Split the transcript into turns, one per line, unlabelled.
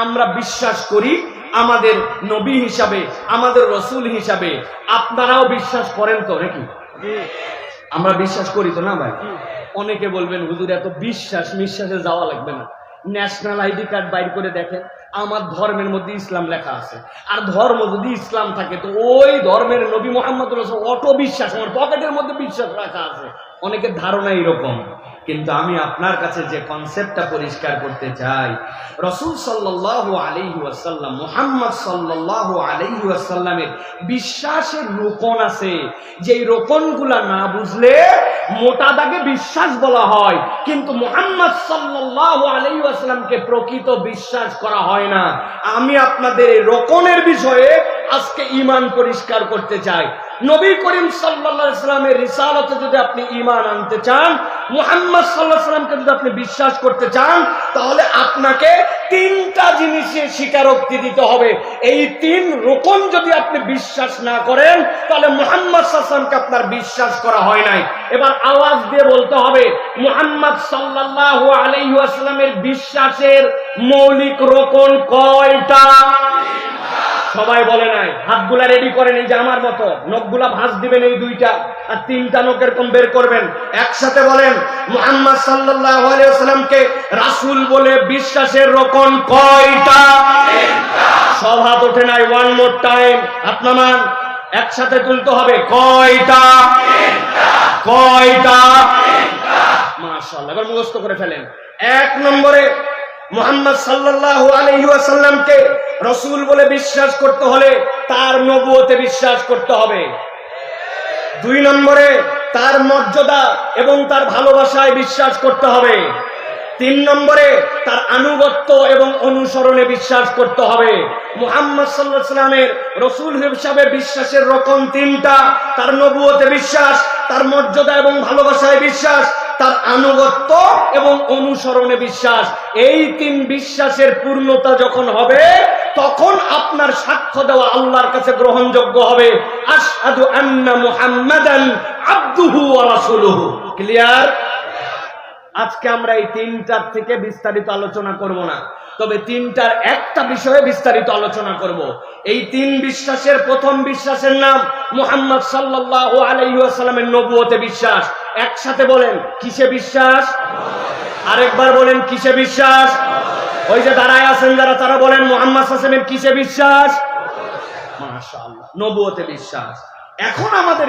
আমরা বিশ্বাস করি আমাদের নবী হিসাবে, আমাদের রসুল হিসাবে। আপনারাও বিশ্বাস করেন তো নাকি? আমরা বিশ্বাস করি তো না ভাই? অনেকে বলবেন, হুজুর, এত বিশ্বাস, নিঃশ্বাসে যাওয়া লাগবে না। ন্যাশনাল আইডি কার্ড বাইর করে দেখেন, আমার ধর্মের মধ্যে ইসলাম লেখা আছে। আর ধর্ম যদি ইসলাম থাকে, তো ওই ধর্মের নবী মোহাম্মদ অটো বিশ্বাস আমার পকেটের মধ্যে বিশ্বাস রাখা আছে। অনেকের ধারণা এরকম কিন্তু আমি আপনার কাছে যে কনসেপ্টটা পরিষ্কার করতে চাই, রসুল সাল্লাহ আলাইহি ওয়াসাল্লাম, মোহাম্মদ সাল্লাহ আলাইহি ওয়াসাল্লামের বিশ্বাসের রোপণ আছে। যেই রোপণগুলা না বুঝলে মোটা দাগে বিশ্বাস বলা হয়, কিন্তু মোহাম্মদ সাল্লাহ আলাইহি ওয়াসাল্লামকে প্রকৃত বিশ্বাস করা হয় না। আমি আপনাদের এই রোপণের বিষয়ে আজকে ইমান পরিষ্কার করতে চাই। নবী করিম সাল্লামের রিসালতে যদি আপনি ইমান আনতে চান, মুহাম্মদ সাল্লাহ সাল্লামকে যদি আপনি বিশ্বাস করতে চান, তাহলে আপনাকে তিনটা জিনিসের স্বীকারোক্তি দিতে হবে। এই তিন রোকন যদি আপনি বিশ্বাস না করেন, তাহলে মুহাম্মদ সাল্লামকে আপনার বিশ্বাস করা হয় নাই। এবার আওয়াজ দিয়ে বলতে হবে, মুহাম্মদ সাল্লাহ আলাইসাল্লামের বিশ্বাসের মৌলিক রোকন কয়টা? সবাই বলে নাই, হাতগুলা রেডি করেন এই যে আমার মতো। নখগুলা ভাঁজ দিবেন এই দুইটা, আর তিনটা নখ এরকম বের করবেন। একসাথে বলেন, মুহাম্মদ সাল্লামকে রাসুল বলে বিশ্বাসের রকম কয়টা? সব হাত ওঠে নাই ওয়ান মোর টাইম আপনার একসাথে তুলতে হবে, কয়টা? কয়টা? মাশাআল্লাহ, এবার মুখস্থ করে ফেলেন। এক নম্বরে মোহাম্মদ সাল্লাহ আলহিউসাল্লামকে রসুল বলে বিশ্বাস করতে হলে তার নবুয়তে বিশ্বাস করতে হবে। দুই নম্বরে তার মর্যাদা এবং তার ভালোবাসায় বিশ্বাস করতে হবে। তিন নম্বরে তার আনুগত্য এবং অনুসরণে বিশ্বাস করতে হবে। মুহাম্মদ সাল্লাহ সাল্লামের রসুল হিসাবে বিশ্বাসের রকম তিনটা, তার নবুয়তে বিশ্বাস, তার মর্যাদা এবং ভালোবাসায় বিশ্বাস তার আনুগত্য এবং অনুসরণে বিশ্বাস। এই তিন বিশ্বাসের পূর্ণতা যখন হবে, তখন আপনার সাক্ষ্য দেওয়া আল্লাহর কাছে গ্রহণযোগ্য হবে। আসাদু আন্না মুহাম্মাদান আব্দুহু রাসূলুহু। ক্লিয়ার আজকে আমরা এই তিনটার থেকে বিস্তারিত আলোচনা করব না। তবে তিনটার একটা বিষয়ে বিস্তারিত আলোচনা করব। এই তিন বিশ্বাসের প্রথম বিশ্বাসের নাম মুহাম্মদ সাল্লাহ আলাইসাল্লামের নবুয়তে বিশ্বাস। একসাথে বলেন, কিসে বিশ্বাস? আরেকবার বলেন, কিসে বিশ্বাস? ওই যে দাঁড়ায় আছেন যারা, তারা বলেন, মোহাম্মদ হাসেমের কিসে বিশ্বাস? মাশাআল্লাহ, নবুয়তে বিশ্বাস। এখন আমাদের